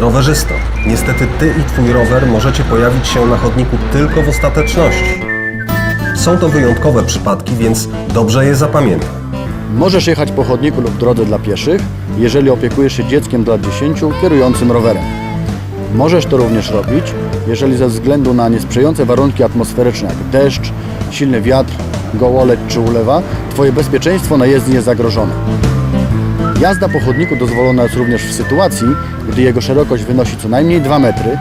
Rowerzysto, niestety ty i twój rower możecie pojawić się na chodniku tylko w ostateczności. Są to wyjątkowe przypadki, więc dobrze je zapamiętaj. Możesz jechać po chodniku lub drodze dla pieszych, jeżeli opiekujesz się dzieckiem do lat 10 kierującym rowerem. Możesz to również robić, jeżeli ze względu na niesprzyjające warunki atmosferyczne jak deszcz, silny wiatr, gołoleć czy ulewa, Twoje bezpieczeństwo na jezdni jest zagrożone. Jazda po chodniku dozwolona jest również w sytuacji, gdy jego szerokość wynosi co najmniej 2 metry,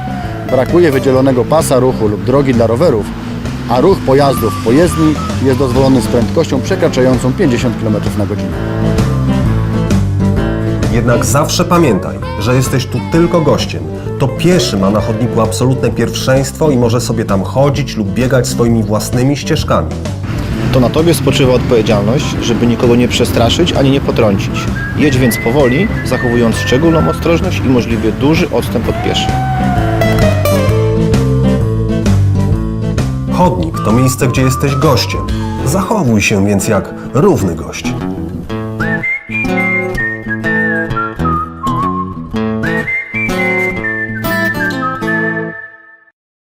brakuje wydzielonego pasa ruchu lub drogi dla rowerów, a ruch pojazdów po jezdni jest dozwolony z prędkością przekraczającą 50 km na godzinę. Jednak zawsze pamiętaj, że jesteś tu tylko gościem. To pieszy ma na chodniku absolutne pierwszeństwo i może sobie tam chodzić lub biegać swoimi własnymi ścieżkami. To na Tobie spoczywa odpowiedzialność, żeby nikogo nie przestraszyć ani nie potrącić. Jedź więc powoli, zachowując szczególną ostrożność i możliwie duży odstęp od pieszych. Chodnik to miejsce, gdzie jesteś gościem. Zachowuj się więc jak równy gość.